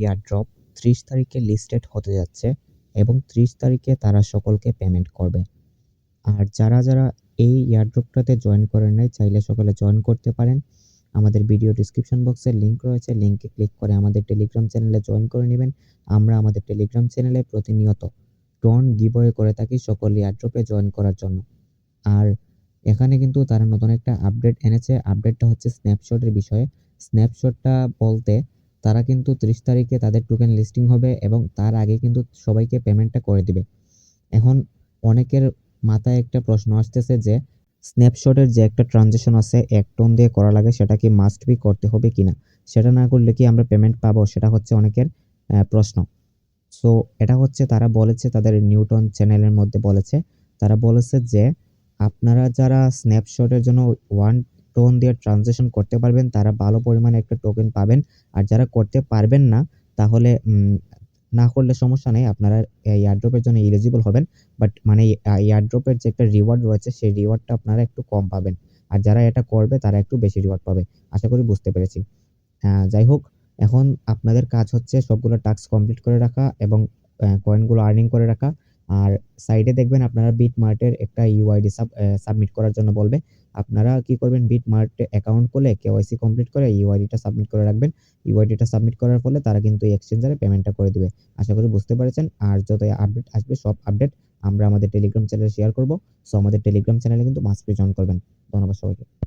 Airdrop ত্রিশ তারিখে listed হতে যাচ্ছে এবং ত্রিশ তারিখে তারা সকলকে পেমেন্ট করবে। আর যারা যারা এই ইয়ারড্রপটাতে জয়েন করেন নাই, চাইলে সকলে জয়েন করতে পারেন। আমাদের ভিডিও ডিসক্রিপশন বক্সে লিঙ্ক রয়েছে লিংকে ক্লিক করে আমাদের টেলিগ্রাম চ্যানেলে জয়েন করে নেবেন। আমরা আমাদের টেলিগ্রাম চ্যানেলে প্রতিনিয়ত টন গিভওয়ে করে থাকি সকল ইয়ারড্রপে জয়েন করার জন্য। আর এখানে কিন্তু তারা নতুন একটা আপডেট এনেছে। আপডেটটা হচ্ছে স্ন্যাপশটের বিষয়ে। স্ন্যাপশটটা বলতে তারা কিন্তু ত্রিশ তারিখে তাদের টোকেন লিস্টিং হবে এবং তার আগে কিন্তু সবাইকে পেমেন্টটা করে দিবে। এখন অনেকের মাথায় একটা প্রশ্ন আসতেছে যে স্ন্যাপশটের যে একটা ট্রানজেকশন আছে, এক টোন দিয়ে করা লাগে, সেটা কি মাস্ট বি করতে হবে কিনা? সেটা না করলে কি আমরা পেমেন্ট পাবো? সেটা হচ্ছে অনেকের প্রশ্ন। সো এটা হচ্ছে তারা বলেছে, তাদের নিউটন চ্যানেলের মধ্যে বলেছে। তারা বলেছে যে, আপনারা যারা স্ন্যাপশটের জন্য ওয়ান টোন দিয়ে ট্রানজেকশন করতে পারবেন, তারা ভালো পরিমাণে একটা টোকেন পাবেন। আর যারা করতে পারবেন না, তাহলে না করলে সমস্যা নেই, আপনারা এয়ারড্রপের জন্য এলিজিবল হবেন। বাট মানে এয়ারড্রপের যে একটা রিওয়ার্ড রয়েছে, সেই রিওয়ার্ডটা আপনারা একটু কম পাবেন। আর যারা এটা করবে, তারা একটু বেশি রিওয়ার্ড পাবে। আশা করি বুঝতে পেরেছি। যাই হোক, এখন আপনাদের কাজ হচ্ছে সবগুলো টাস্ক কমপ্লিট করে রাখা এবং কয়েনগুলো আর্নিং করে রাখা। আর সাইডে দেখবেন আপনারা বিট মার্টের একটা ইউআইডি সাবমিট করার জন্য বলবে। আপনারা কি করবেন? বিট মার্টে অ্যাকাউন্ট করলে কেওয়াইসি কমপ্লিট করে ইউআইডিটা সাবমিট করে রাখবেন। ইউআইডিটা সাবমিট করার ফলে তারা কিন্তু এক্সচেঞ্জারে পেমেন্টটা করে দেবে। আশা করি বুঝতে পারছেন। আর যত আপডেট আসবে, সব আপডেট আমরা আমাদের টেলিগ্রাম চ্যানেলে শেয়ার করব। সো আমাদের টেলিগ্রাম চ্যানেলে কিন্তু মাস্ট জয়েন করবেন। ধন্যবাদ সবাইকে।